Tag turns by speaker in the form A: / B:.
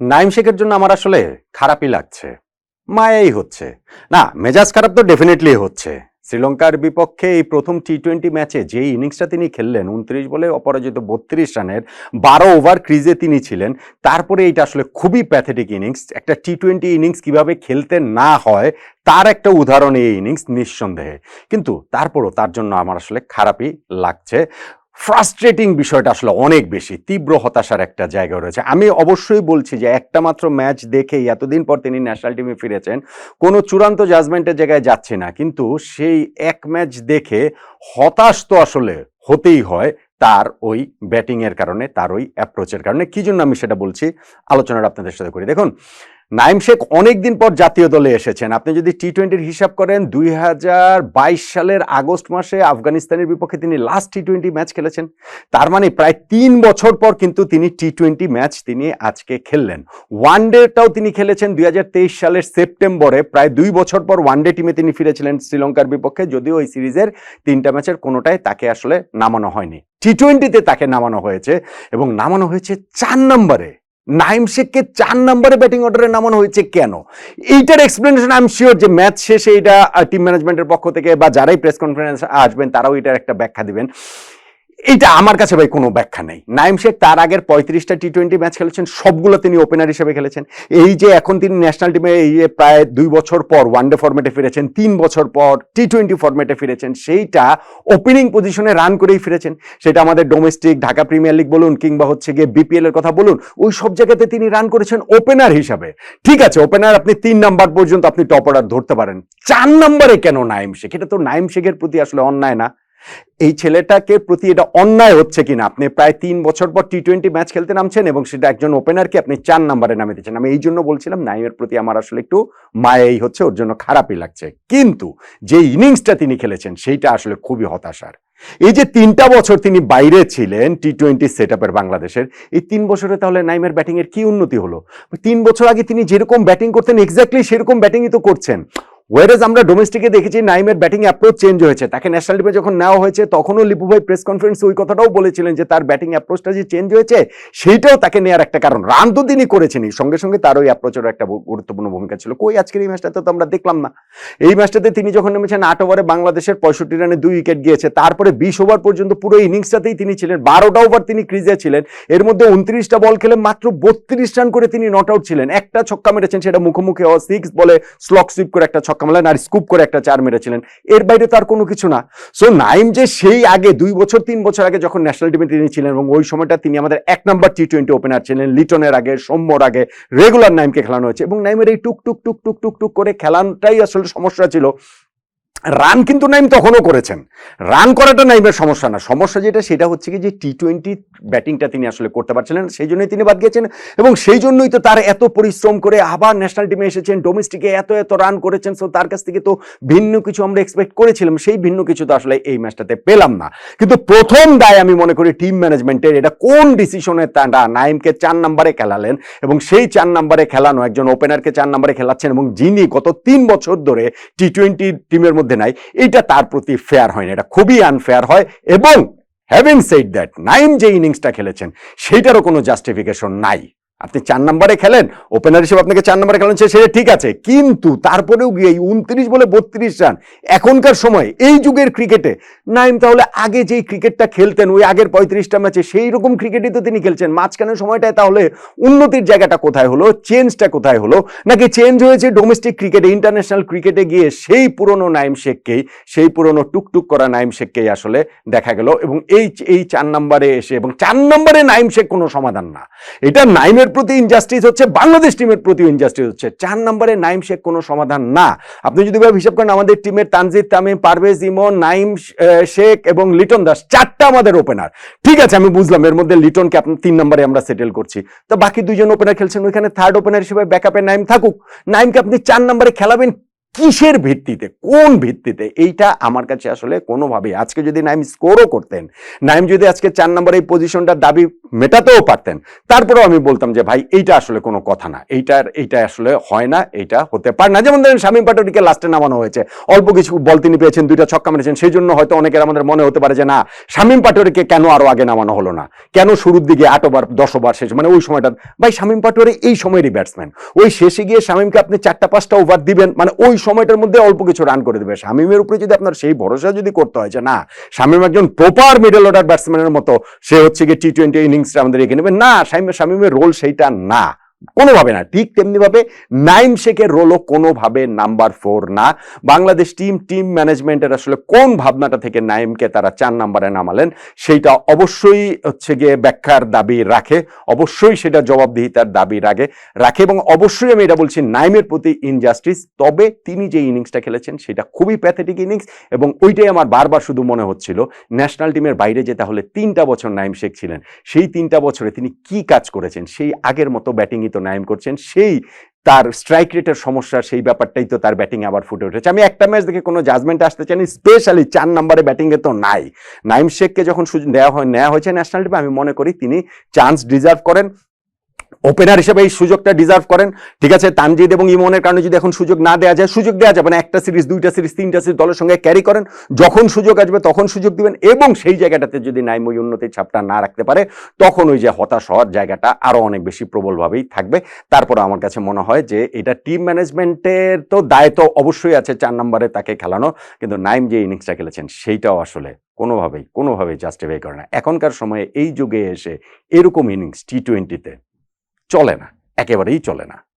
A: নাইম শেখের জন্য আমার আসলে খারাপই লাগছে। মায়াই হচ্ছে। না, মেজাজ খারাপ তো ডেফিনেটলি হচ্ছে। শ্রীলঙ্কার বিপক্ষে এই প্রথম টি টোয়েন্টি ম্যাচে যে ইনিংসটা তিনি খেললেন, উনত্রিশ বলে অপরাজিত বত্রিশ রানের বারো ওভার ক্রিজে তিনি ছিলেন। তারপরে এইটা আসলে খুবই প্যাথেটিক ইনিংস একটা টি টোয়েন্টি ইনিংস কীভাবে খেলতে না হয়, তার একটা উদাহরণ এই ইনিংস নিঃসন্দেহে। কিন্তু তারপরও তার জন্য আমার আসলে খারাপই লাগছে। ফ্রাস্ট্রেটিং বিষয়টা আসলে অনেক বেশি, তীব্র হতাশার একটা জায়গা রয়েছে। আমি অবশ্যই বলছি যে একটা মাত্র ম্যাচ দেখেই এতদিন পর তিনি ন্যাশনাল টিমে ফিরেছেন, কোনো চূড়ান্ত জাজমেন্টের জায়গায় যাচ্ছে না। কিন্তু সেই এক ম্যাচ দেখে হতাশ তো আসলে হতেই হয়। তার ওই ব্যাটিংয়ের কারণে, তার ওই অ্যাপ্রোচের কারণে। কী জন্য আমি সেটা বলছি? আলোচনাটা আপনাদের সাথে করি। দেখুন, নাইম শেখ অনেকদিন পর জাতীয় দলে এসেছেন। আপনি যদি টি টোয়েন্টির হিসাব করেন, দুই হাজার বাইশ সালের আগস্ট মাসে আফগানিস্তানের বিপক্ষে তিনি লাস্ট টি টোয়েন্টি ম্যাচ খেলেছেন। তার মানে প্রায় তিন বছর পর কিন্তু তিনি টি টোয়েন্টি ম্যাচ তিনি আজকে খেললেন। ওয়ান ডেটাও তিনি খেলেছেন দুই হাজার তেইশ সালের সেপ্টেম্বরে। প্রায় দুই বছর পর ওয়ান ডে টিমে তিনি ফিরেছিলেন শ্রীলঙ্কার বিপক্ষে। যদিও ওই সিরিজের তিনটা ম্যাচের কোনোটাই তাকে আসলে নামানো হয়নি। টি টোয়েন্টিতে তাকে নামানো হয়েছে এবং নামানো হয়েছে চার নম্বরে। নাইম শেখকে চার নম্বরে ব্যাটিং অর্ডারে নামানো হয়েছে কেন? এইটার এক্সপ্লেনেশন আই এম শিওর যে ম্যাচ শেষে এইটা টিম ম্যানেজমেন্টের পক্ষ থেকে বা যারাই প্রেস কনফারেন্স আসবেন তারাও এটার একটা ব্যাখ্যা দিবেন। এইটা আমার কাছে ভাই কোনো ব্যাখ্যা নেই। নাইম শেখ তার আগের পঁয়ত্রিশটা টি টোয়েন্টি ম্যাচ খেলেছেন, সবগুলো তিনি ওপেনার হিসেবে খেলেছেন। এই যে এখন তিনি ন্যাশনাল টিমে এই যে প্রায় দুই বছর পর ওয়ানডে ফরম্যাটে ফিরেছেন, তিন বছর পর টি টোয়েন্টি ফরম্যাটে ফিরেছেন, সেইটা ওপেনিং পজিশনে রান করেই ফিরেছেন। সেটা আমাদের ডোমেস্টিক ঢাকা প্রিমিয়ার লিগ বলুন কিংবা হচ্ছে গিয়ে বিপিএল এর কথা বলুন, ওই সব জায়গাতে তিনি রান করেছেন ওপেনার হিসাবে। ঠিক আছে ওপেনার আপনি তিন নাম্বার পর্যন্ত আপনি টপ অর্ডার ধরতে পারেন। চার নম্বরে কেন নাইম শেখ? এটা তো নাইম শেখের প্রতি আসলে অন্যায় না। এই ছেলেটাকে প্রতি এটা অন্যায় হচ্ছে কিনা? আপনি প্রায় তিন বছর পর টি টোয়েন্টি ম্যাচ খেলতে নামছেন এবং সেটা একজন ওপেনারকে আপনি চার নাম্বারে নামে দিচ্ছেন। আমি এই জন্য বলছিলাম, নাইমের প্রতি আমার আসলে একটু মায়াই হচ্ছে, ওর জন্য খারাপই লাগছে। কিন্তু যে ইনিংসটা তিনি খেলেছেন, সেইটা আসলে খুবই হতাশার। এই যে তিনটা বছর তিনি বাইরে ছিলেন টি টোয়েন্টি সেট আপের বাংলাদেশের, এই তিন বছরে তাহলে নাইমের ব্যাটিংয়ের কি উন্নতি হলো? তিন বছর আগে তিনি যেরকম ব্যাটিং করতেন এক্স্যাক্টলি সেরকম ব্যাটিংই তো করছেন। ওয়ারেজ আমরা ডোমেস্টিকে দেখেছি নাইমের ব্যাটিং অ্যাপ্রোচ চেঞ্জ হয়েছে। তাকে ন্যাশনাল টিমে যখন নেওয়া হয়েছে, তখনও লিপু ভাই প্রেস কনফারেন্সে ওই কথাটাও বলেছিলেন যে তার ব্যাটিং অ্যাপ্রোচটা যে চেঞ্জ হয়েছে, সেইটাও তাকে নেওয়ার একটা কারণ। রান তো তিনি করেছেনই সঙ্গে সঙ্গে তার ওই অ্যাপ্রোচেরও একটা গুরুত্বপূর্ণ ভূমিকা ছিল। কই আজকের এই ম্যাচটাতে তো আমরা দেখলাম না। এই ম্যাচটাতে তিনি যখন নেমেছেন, আট ওভারে বাংলাদেশের পঁয়ষট্টি রানে দুই উইকেট গিয়েছে। তারপরে বিশ ওভার পর্যন্ত পুরো ইনিংসটাতেই তিনি ছিলেন। বারোটা ওভার তিনি ক্রিজে ছিলেন। এর মধ্যে উনত্রিশটা বল খেলে মাত্র বত্রিশ রান করে তিনি নট আউট ছিলেন। একটা ছক্কা মেরেছেন সেটা মুখোমুখি হওয়া সিক্স বলে স্লক সুইপ করে একটা ছক্কা মারলেন আর স্কুপ করে একটা চার মেরেছিলেন। এর বাইরে তার কোনো কিছু না। সো নাইম যে সেই আগে দুই বছর, তিন বছর আগে যখন ন্যাশনাল টিমে তিনি ছিলেন এবং ওই সময়টা তিনি আমাদের এক নম্বর টি টোয়েন্টি ওপেনার ছিলেন, লিটনের আগে, সৌম্যর আগে রেগুলার নাইমকে খেলানো হয়েছে এবং নাইমের এই টুক টুক টুক টুক টুক টুক করে খেলানোটাই আসলে সমস্যা ছিল। রান কিন্তু নাইম তখনও করেছেন। রান করাটা নাইমের সমস্যা না। সমস্যা যেটা, সেটা হচ্ছে কি যে টি টোয়েন্টি ব্যাটিংটা তিনি আসলে করতে পারছিলেন, সেই জন্যই তিনি বাদ গিয়েছেন এবং সেই জন্যই তো তার এত পরিশ্রম করে আবার ন্যাশনাল টিমে এসেছেন ডোমেস্টিকে এত এত রান করেছেন সো তার কাছ থেকে তো ভিন্ন কিছু আমরা এক্সপেক্ট করেছিলাম, সেই ভিন্ন কিছু তো আসলে এই ম্যাচটাতে পেলাম না। কিন্তু প্রথম দায় আমি মনে করি টিম ম্যানেজমেন্টের এটা কোন ডিসিশনে তারা নাইমকে চার নম্বরে খেলালেন এবং সেই চার নম্বরে খেলানো, একজন ওপেনারকে চার নম্বরে খেলাচ্ছেন এবং যিনি গত তিন বছর ধরে টি টোয়েন্টি টিমের মধ্যে নাই এটা তার প্রতি ফেয়ার হয় না এটা খুবই আনফেয়ার হয় এবং হ্যাভিং সেইড দ্যাট নাইন যে ইনিংসটা খেলেছেন, সেইটারও কোনো জাস্টিফিকেশন নাই। আপনি চার নম্বরে খেলেন ওপেনার হিসেবে আপনাকে চার নম্বরে খেলেন সেটা ঠিক আছে। কিন্তু তারপরেও গিয়ে এই উনত্রিশ বলে বত্রিশ রান, এখনকার সময়, এই যুগের ক্রিকেটে, নাইম, তাহলে আগে যেই ক্রিকেটটা খেলতেন, ওই আগের পঁয়ত্রিশটা ম্যাচে সেই রকম ক্রিকেটই তো তিনি খেলছেন। মাঝখানের সময়টায় তাহলে উন্নতির জায়গাটা কোথায় হলো, চেঞ্জটা কোথায় হলো? নাকি চেঞ্জ হয়েছে ডোমেস্টিক ক্রিকেটে ইন্টারন্যাশনাল ক্রিকেটে গিয়ে সেই পুরনো নাইম শেখকেই, সেই পুরনো টুকটুক করা নাইম শেখকেই আসলে দেখা গেল, এবং এই এই চার নম্বরে এসে, এবং চার নম্বরে নাইম শেখ কোনো সমাধান না। এটা নাইমের প্রতি ইনজাস্টিস হচ্ছে, বাংলাদেশ টিমের প্রতি ইনজাস্টিস হচ্ছে। চার নম্বরে নাইম শেখ কোনো সমাধান না। আপনি যদি হিসাব করেন, আমাদের টিমের তানজিদ তামিম, পারভেজ ইমন, নাইম শেখ এবং লিটন দাস, চারটা আমাদের ওপেনার ঠিক আছে, আমি বুঝলাম, এর মধ্যে লিটনকে আপনার তিন নম্বরে আমরা সেটেল করছি। তো বাকি দুজন ওপেনার খেলছেন, ওইখানে থার্ড ওপেনার হিসেবে ব্যাকআপে নাইম থাকুক। নাইমকে আপনি চার নম্বরে খেলাবেন কিসের ভিত্তিতে? কোন ভিত্তিতে? এইটা আমার কাছে আসলে কোনোভাবে আজকে যদি নাইম স্কোরও করতেন, নাইম যদি আজকে চার নম্বর এই পজিশনটার দাবি মেটাতেও পারতেন। তারপরেও আমি বলতাম যে, ভাই, এইটা আসলে কোনো কথা না। এইটার, এইটা আসলে হয় না, এইটা হতে পারে না। যেমন ধরেন শামীম পাটোয়ারিকে লাস্টে নামানো হয়েছে। অল্প কিছু বল তিনি পেয়েছেন, দুইটা ছক্কা মেরেছেন। সেই জন্য হয়তো অনেকের আমাদের মনে হতে পারে যে, না, শামীম পাটোয়ারিকে কেন আরও আগে নামানো হলো না? কেন শুরুর দিকে আট ওভার, দশ ওভার শেষ? মানে ওই সময়টা ভাই, শামীম পাটোয়ারি এই সময়েরই ব্যাটসম্যান ওই শেষে গিয়ে শামীমকে আপনি চারটা, পাঁচটা ওভার দিবেন মানে ওই সময়টার মধ্যে অল্প কিছু রান করে দেবে। শামীমের উপরে যদি আপনার সেই ভরসা যদি করতে হয় যে, না, শামীম একজন প্রপার মিডল অর্ডার ব্যাটসম্যানের মতো, সে হচ্ছে গিয়ে টি টোয়েন্টি ইনিংসটা আমাদের এগিয়ে নেবে না শামীম শামীমের রোল সেইটা না। কোনোভাবে না, ঠিক তেমনিভাবে নাইম শেখের রোলও কোনোভাবে নাম্বার ফোর না। বাংলাদেশ টিম টিম ম্যানেজমেন্টের আসলে কোন ভাবনাটা থেকে নাইমকে তারা চার নাম্বারে নামালেন, সেইটা অবশ্যই হচ্ছে গিয়ে ব্যাখ্যার দাবি রাখে, অবশ্যই সেটা জবাবদিহিতার দাবি রাখে রাখে এবং অবশ্যই আমি এটা বলছি, নাইমের প্রতি ইনজাস্টিস তবে তিনি যে ইনিংসটা খেলেছেন সেটা খুবই প্যাথেটিক ইনিংস এবং ওইটাই আমার বারবার শুধু মনে হচ্ছিল ন্যাশনাল টিমের বাইরে যেতে হলে তিনটা বছর নাইম শেখ ছিলেন, সেই তিনটা বছরে তিনি কি কাজ করেছেন, সেই আগের মতো ব্যাটিংই তো নাইম করছেন, সেই তার স্ট্রাইক রেটের সমস্যা, সেই ব্যাপারটাই তো তার ব্যাটিং আবার ফুটে উঠেছে। আমি একটা ম্যাচ দেখে কোনো জাজমেন্ট আসতে চাই স্পেশালি চার নম্বরে ব্যাটিংয়ে তো নাই। নাইম শেখকে যখন সুযোগ দেওয়া হয় নেওয়া হয়েছে ন্যাশনাল টিমে আমি মনে করি তিনি চান্স ডিজার্ভ করেন। ওপেনার হিসেবে এই সুযোগটা ডিজার্ভ করেন। ঠিক আছে, তানজিদ এবং ইমনের কারণে যদি এখন সুযোগ না দেওয়া যায়, সুযোগ দেওয়া যাবে না। একটা সিরিজ দুইটা সিরিজ তিনটা সিরিজ দলের সঙ্গে ক্যারি করেন। যখন সুযোগ আসবে, তখন সুযোগ দিবেন এবং সেই জায়গাটাতে যদি নাইম ওই উন্নতির ছাপটা না রাখতে পারে, তখন ওই যে হতাশ হওয়ার জায়গাটা আরও অনেক বেশি প্রবলভাবেই থাকবে। তারপরে আমার কাছে মনে হয় যে এটা টিম ম্যানেজমেন্টের তো দায়িত্ব অবশ্যই আছে চার নম্বরে তাকে খেলানো। কিন্তু নাইম যে ইনিংসটা খেলেছেন, সেইটাও আসলে কোনোভাবেই কোনোভাবেই জাস্টিফাই করে না। এখনকার সময়ে এই যুগে এসে এরকম ইনিংস টি টোয়েন্টিতে চলে না একেবারেই চলে না।